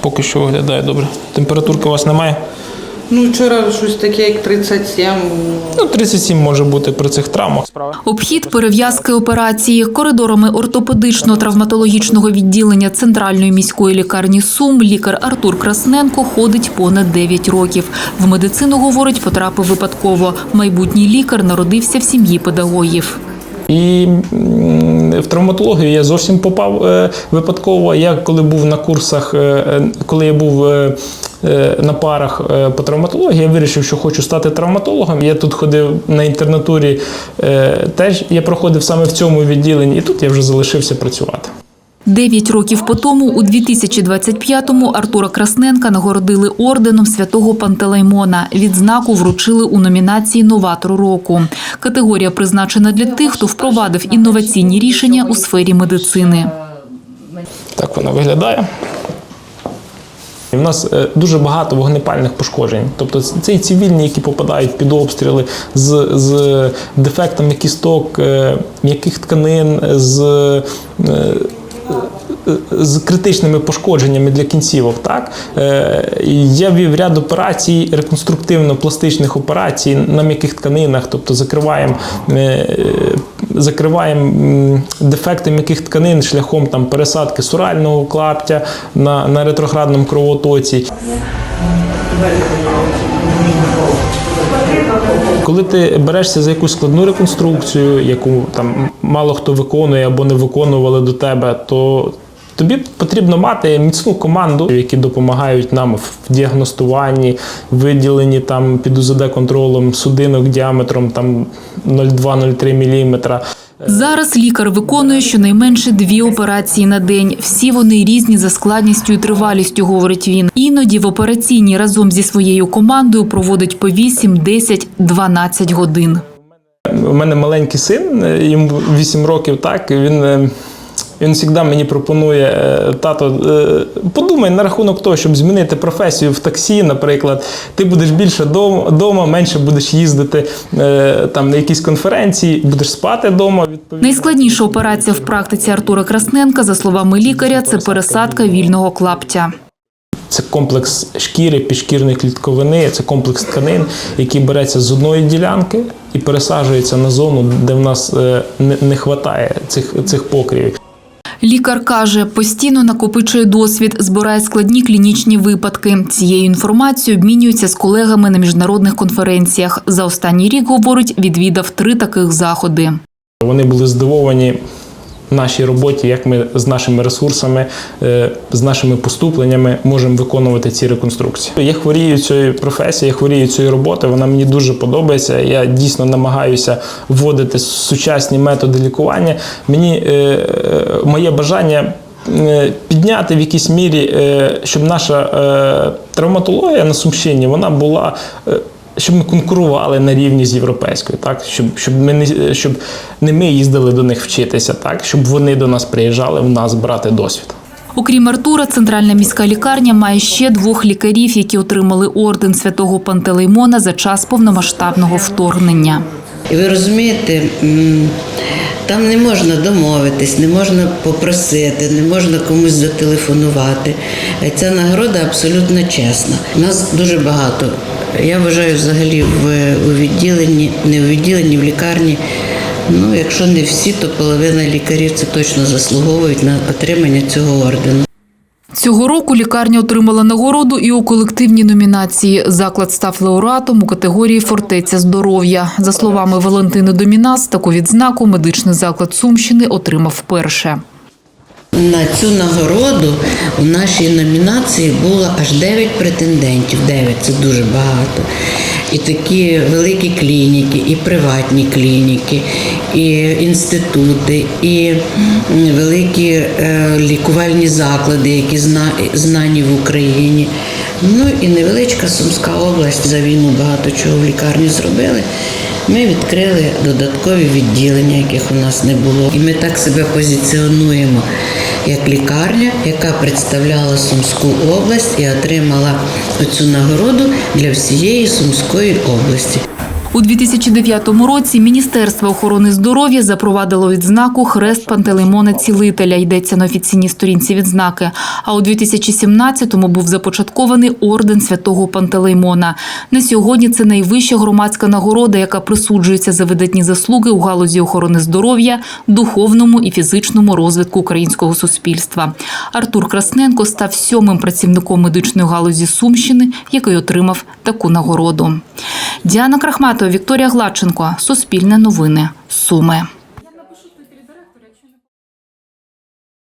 Поки що виглядає добре. Температурки у вас немає? Ну, вчора щось таке, як 37. Ну, 37 може бути при цих травмах. Обхід перев'язки операції коридорами ортопедично-травматологічного відділення Центральної міської лікарні Сум лікар Артур Красненко ходить понад 9 років. В медицину, говорить, потрапив випадково. Майбутній лікар народився в сім'ї педагогів. І в травматологію я зовсім попав е, випадково. Я коли був на курсах, е, е, коли я був на парах по травматології, я вирішив, що хочу стати травматологом. Я тут ходив на інтернатурі, теж я проходив саме в цьому відділенні, і тут я вже залишився працювати. Дев'ять років по тому, у 2025-му, Артура Красненка нагородили орденом святого Пантелеймона. Відзнаку вручили у номінації Новатор року. Категорія призначена для тих, хто впровадив інноваційні рішення у сфері медицини. Так вона виглядає. В нас е, дуже багато вогнепальних пошкоджень. Тобто це і цивільні, які попадають під обстріли з, з дефектами кісток, е, м'яких тканин, з, е, з критичними пошкодженнями для кінцівок. Так? Е, Я вів ряд операцій, реконструктивно-пластичних операцій на м'яких тканинах, тобто закриваємо, е, закриваємо дефекти м'яких тканин шляхом там, пересадки сурального клаптя на, на ретроградному кровотоці. Коли ти берешся за якусь складну реконструкцію, яку там мало хто виконує або не виконували до тебе, то тобі потрібно мати міцну команду, які допомагають нам в діагностуванні, виділенні там під УЗД контролем судинок діаметром там 0,2-0,3 мм. Зараз лікар виконує щонайменше дві операції на день. Всі вони різні за складністю і тривалістю, говорить він. Іноді в операційній разом зі своєю командою проводить по 8, 10, 12 годин. У мене маленький син, е, йому 8 років, так, він. Він завжди мені пропонує, е, тато, е, подумай на рахунок того, щоб змінити професію в таксі, наприклад. Ти будеш більше вдома, менше будеш їздити е, там, на якісь конференції, будеш спати вдома. Відповідно. Найскладніша операція в практиці Артура Красненка, за словами лікаря, це пересадка вільного клаптя. Це комплекс шкіри, підшкірної клітковини, це комплекс тканин, який береться з одної ділянки і пересаджується на зону, де в нас не, не вистачає цих, цих покривів. Лікар каже, постійно накопичує досвід, збирає складні клінічні випадки. Цією інформацією обмінюється з колегами на міжнародних конференціях. За останній рік, говорить, відвідав три таких заходи. Вони були здивовані нашій роботі, як ми з нашими ресурсами, е, з нашими поступленнями можемо виконувати ці реконструкції. Я хворію цією професією, я хворію цією роботою. Вона мені дуже подобається. Я дійсно намагаюся вводити сучасні методи лікування. Мені е, е, моє бажання. Підняти в якійсь мірі, щоб наша травматологія на Сумщині вона була щоб ми конкурували на рівні з європейською, так щоб, щоб ми не щоб не ми їздили до них вчитися, так щоб вони до нас приїжджали в нас брати досвід. Окрім Артура, центральна міська лікарня має ще двох лікарів, які отримали орден святого Пантелеймона за час повномасштабного вторгнення. І ви розумієте, там не можна домовитись, не можна попросити, не можна комусь зателефонувати. Ця нагорода абсолютно чесна. Нас дуже багато. Я вважаю, взагалі в у відділенні, не в відділенні, в лікарні. Ну, якщо не всі, то половина лікарів це точно заслуговують на отримання цього ордену. Цього року лікарня отримала нагороду і у колективній номінації. Заклад став лауреатом у категорії Фортеця здоров'я. За словами Валентини Домінас, таку відзнаку медичний заклад Сумщини отримав вперше. На цю нагороду у нашій номінації було аж 9 претендентів. 9 це дуже багато. І такі великі клініки, і приватні клініки, і інститути, і великі е, лікувальні заклади, які зна- знані в Україні. Ну і невеличка Сумська область за війну багато чого в лікарні зробили. Ми відкрили додаткові відділення, яких у нас не було. І ми так себе позиціонуємо як лікарня, яка представляла Сумську область і отримала цю нагороду для всієї Сумської області. У 2009 році Міністерство охорони здоров'я запровадило відзнаку Хрест Пантелеймона Цілителя. Йдеться на офіційній сторінці відзнаки. А у 2017-му був започаткований орден святого Пантелеймона. На сьогодні це найвища громадська нагорода, яка присуджується за видатні заслуги у галузі охорони здоров'я, духовному і фізичному розвитку українського суспільства. Артур Красненко став сьомим працівником медичної галузі Сумщини, який отримав таку нагороду. Діана Крахматова, Вікторія Гладченко. Суспільне новини. Суми.